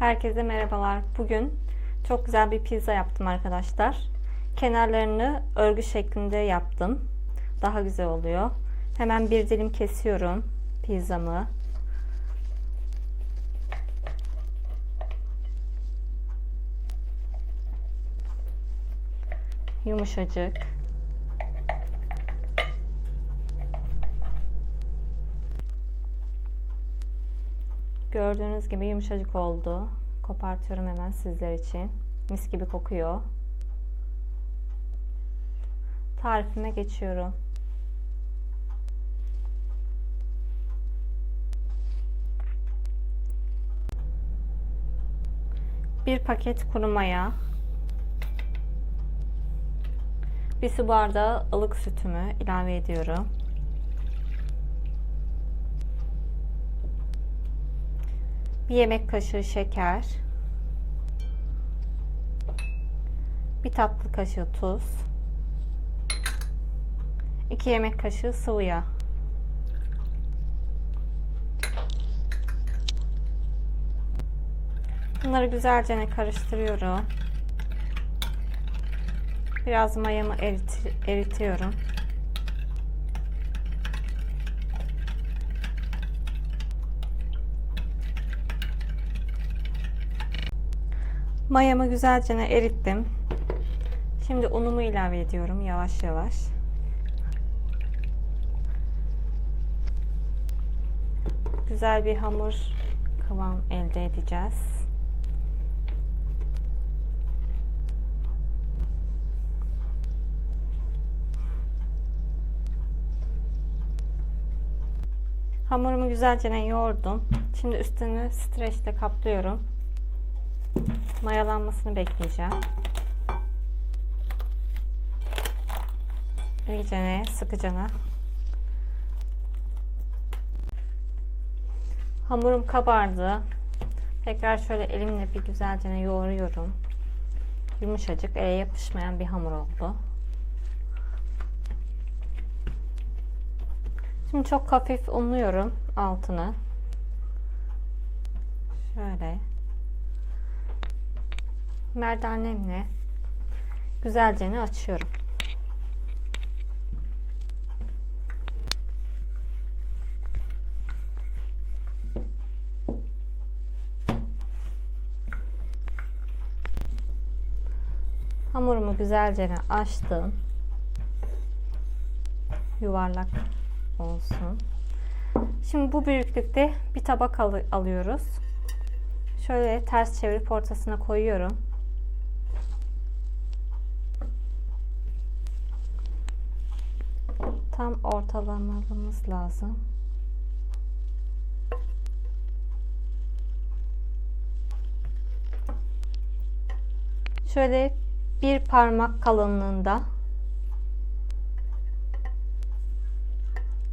Herkese merhabalar. Bugün çok güzel bir pizza yaptım arkadaşlar. Kenarlarını örgü şeklinde yaptım. Daha güzel oluyor. Hemen bir dilim kesiyorum pizzamı. Yumuşacık. Gördüğünüz gibi yumuşacık oldu. Kopartıyorum hemen sizler için. Mis gibi kokuyor. Tarifime geçiyorum. Bir paket kuru maya. Bir su bardağı ılık sütümü ilave ediyorum. Bir yemek kaşığı şeker. Bir tatlı kaşığı tuz. 2 yemek kaşığı sıvı yağ. Bunları güzelce karıştırıyorum. Biraz mayamı erit eritiyorum. Mayamı güzelce erittim. Şimdi unumu ilave ediyorum yavaş yavaş. Güzel bir hamur kıvam elde edeceğiz. Hamurumu güzelce yoğurdum. Şimdi üstünü streçle kaplıyorum. Mayalanmasını bekleyeceğim. İyicene, sıkıcana. Hamurum kabardı. Tekrar şöyle elimle bir güzelce yoğuruyorum. Yumuşacık, ele yapışmayan bir hamur oldu. Şimdi çok hafif unluyorum altını. Şöyle. Merdanemle güzelce açıyorum. Hamurumu güzelce açtım. Yuvarlak olsun. Şimdi bu büyüklükte bir tabak al alıyoruz. Şöyle ters çevirip ortasına koyuyorum. Tam ortalamamız lazım. Şöyle bir parmak kalınlığında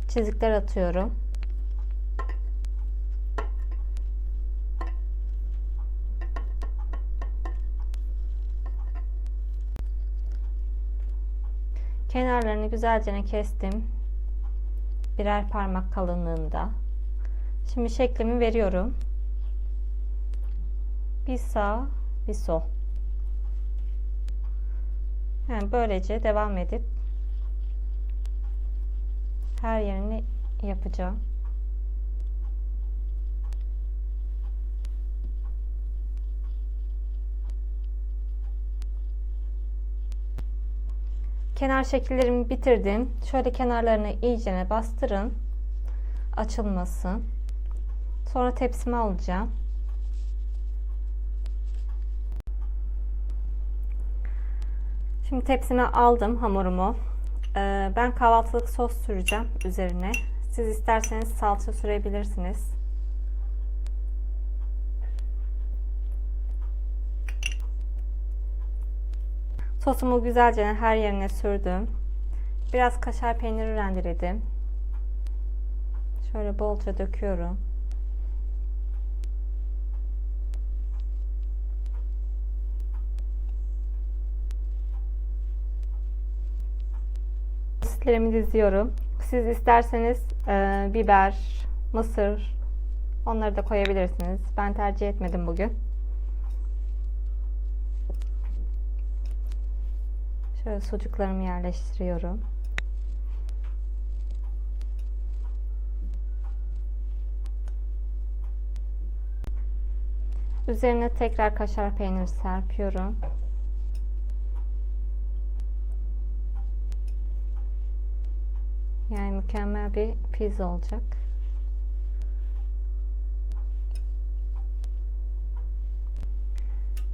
çizikler atıyorum. Kenarlarını güzelce kestim. Birer parmak kalınlığında. Şimdi şeklimi veriyorum. Bir sağ, bir sol. Yani böylece devam edip her yerini yapacağım. Kenar şekillerimi bitirdim. Şöyle kenarlarını iyicene bastırın. Açılmasın. Sonra tepsime alacağım. Şimdi tepsime aldım hamurumu. Ee, ben kahvaltılık sos süreceğim üzerine. Siz isterseniz salça sürebilirsiniz. Sosumu güzelce her yerine sürdüm. Biraz kaşar peyniri rendeledim. Şöyle bolca döküyorum. Sosislerimi diziyorum. Siz isterseniz e, biber, mısır onları da koyabilirsiniz. Ben tercih etmedim bugün. Şöyle sucuklarımı yerleştiriyorum. Üzerine tekrar kaşar peynir serpiyorum. Yani mükemmel bir pizza olacak.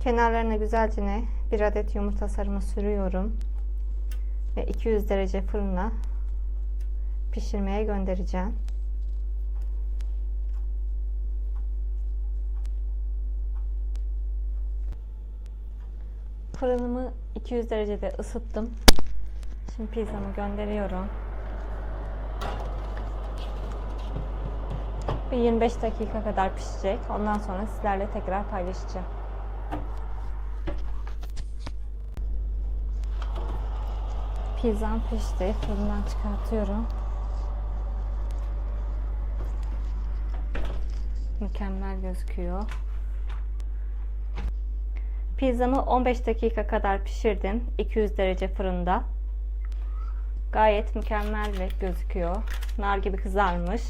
Kenarlarına güzelce bir adet yumurta sarımı sürüyorum. Ve 200 derece fırına pişirmeye göndereceğim. Fırınımı 200 derecede ısıttım. Şimdi pizzamı gönderiyorum. Bir 25 dakika kadar pişecek. Ondan sonra sizlerle tekrar paylaşacağım. Pizzam pişti. Fırından çıkartıyorum. Mükemmel gözüküyor. Pizzamı 15 dakika kadar pişirdim. 200 derece fırında. Gayet mükemmel ve gözüküyor. Nar gibi kızarmış.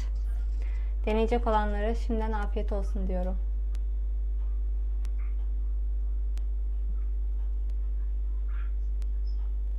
Deneyecek olanlara şimdiden afiyet olsun diyorum.